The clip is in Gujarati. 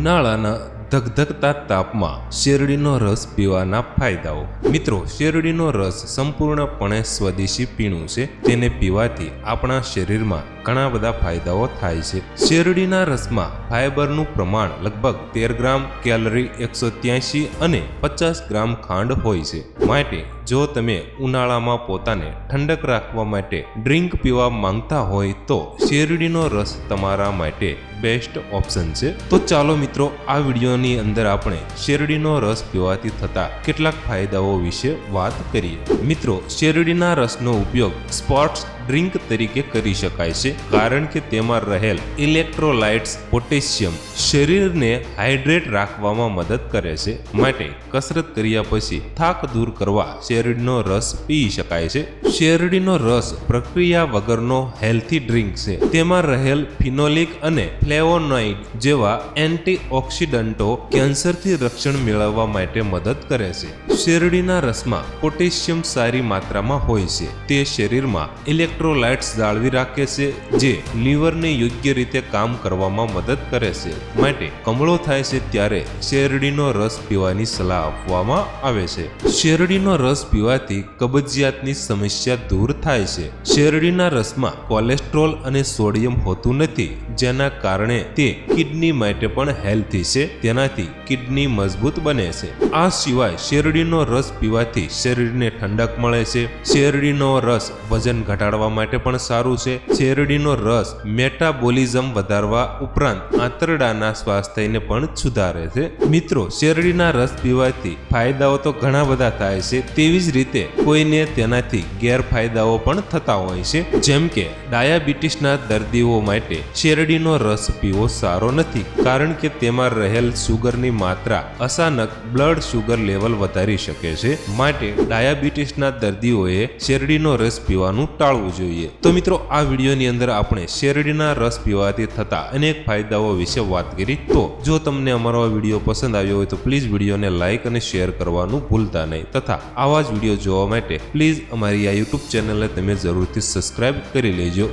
ઉનાળાના ધગધગતા તાપમાં શેરડીનો રસ પીવાના ફાયદાઓ. મિત્રો, શેરડીનો રસ સંપૂર્ણપણે સ્વદેશી પીણું છે. તેને પીવાથી આપણા શરીરમાં ઘણા બધા ફાયદાઓ થાય છે. શેરડીના રસમાં ફાઇબરનું પ્રમાણ લગભગ તેર ગ્રામ કેલરી એકસો અને પચાસ ગ્રામ ખાંડ હોય છે. માટે જો તમે ઉનાળામાં પોતાને ઠંડક રાખવા માટે ડ્રિંક પીવા માંગતા હોય તો શેરડીનો રસ તમારા માટે બેસ્ટ ઓપ્શન છે. તો ચાલો મિત્રો, આ વિડીયોની અંદર આપણે શેરડીનો રસ પીવાથી થતા કેટલાક ફાયદાઓ વિશે વાત કરીએ. મિત્રો, શેરડીના રસનો ઉપયોગ સ્પોર્ટ્સ ડ્રિંક તરીકે કરી શકાય છે, કારણ કે તેમાં રહેલ ઇલેક્ટ્રોલાઇટ્સ પોટેશિયમ શરીરને હાઇડ્રેટ રાખવામાં મદદ કરે છે, માટે કસરત કર્યા પછી થાક દૂર કરવા શેરડીનો રસ પી શકાય છે. શેરડીનો રસ પ્રક્રિયા વગરનો હેલ્થી ડ્રિંક છે. તેમાં રહેલ ફિનોલિક અને ફ્લેવોનોઇડ જેવા એન્ટીઓક્સિડન્ટો કેન્સરથી રક્ષણ મેળવવા માટે મદદ કરે છે. શેરડીના રસમાં પોટેશિયમ સારી માત્રામાં હોય છે. તે શરીરમાં ઇલેક્ટ્રોલાઇટ્સ જાળવી રાખે છે, જે લીવરને યોગ્ય રીતે કામ કરવામાં મદદ કરે છે. માટે કમળો થાય છે ત્યારે શેરડીનો રસ પીવાની સલાહ આપવામાં આવે છે. શેરડીનો રસ પીવાથી કબજિયાતની સમસ્યા દૂર થાય છે. શેરડીના રસમાં કોલેસ્ટ્રોલ અને સોડિયમ હોતું નથી, જેના કારણે તે કિડની માટે પણ હેલ્ધી છે, તેનાથી કિડની મજબૂત બને છે. આ સિવાય શેરડીનો રસ પીવાથી શરીરને ઠંડક મળે છે. શેરડીનો રસ વજન ઘટાડવા માટે પણ સારું છે. શેરડીનો રસ મેટાબોલિઝમ વધારવા ઉપરાંત આંતરડાના સ્વાસ્થ્યને પણ સુધારે છે. મિત્રો, શેરડીના રસ પીવાથી ફાયદાઓ તો ઘણા બધા થાય છે. તેવી જ રીતે કોઈને તેનાથી ગેરફાયદાઓ પણ થતા હોય છે. જેમ કે ડાયાબિટીસના દર્દીઓ માટે શેરડીનો રસ પીવો સારો નથી, કારણ કે તેમાં રહેલ સુગરની માત્રા અચાનક બ્લડ સુગર લેવલ વધારી શકે છે. માટે ડાયાબિટીસના દર્દીઓએ શેરડીનો રસ પીવાનું ટાળવું જોઈએ. તો મિત્રો, આ વિડીયોની અંદર આપણે શેરડીના રસ પીવાથી થતા અનેક ફાયદાઓ વિશે વાત કરી. તો જો તમને અમારો આ વીડિયો પસંદ આવ્યો હોય તો પ્લીઝ વિડીયોને લાઇક અને શેર કરવાનું ભૂલતા નહીં. તથા આવા જ વીડિયો જોવા માટે પ્લીઝ અમારી આ યુટ્યુબ ચેનલને તમે જરૂરથી સબસ્ક્રાઇબ કરી લેજો.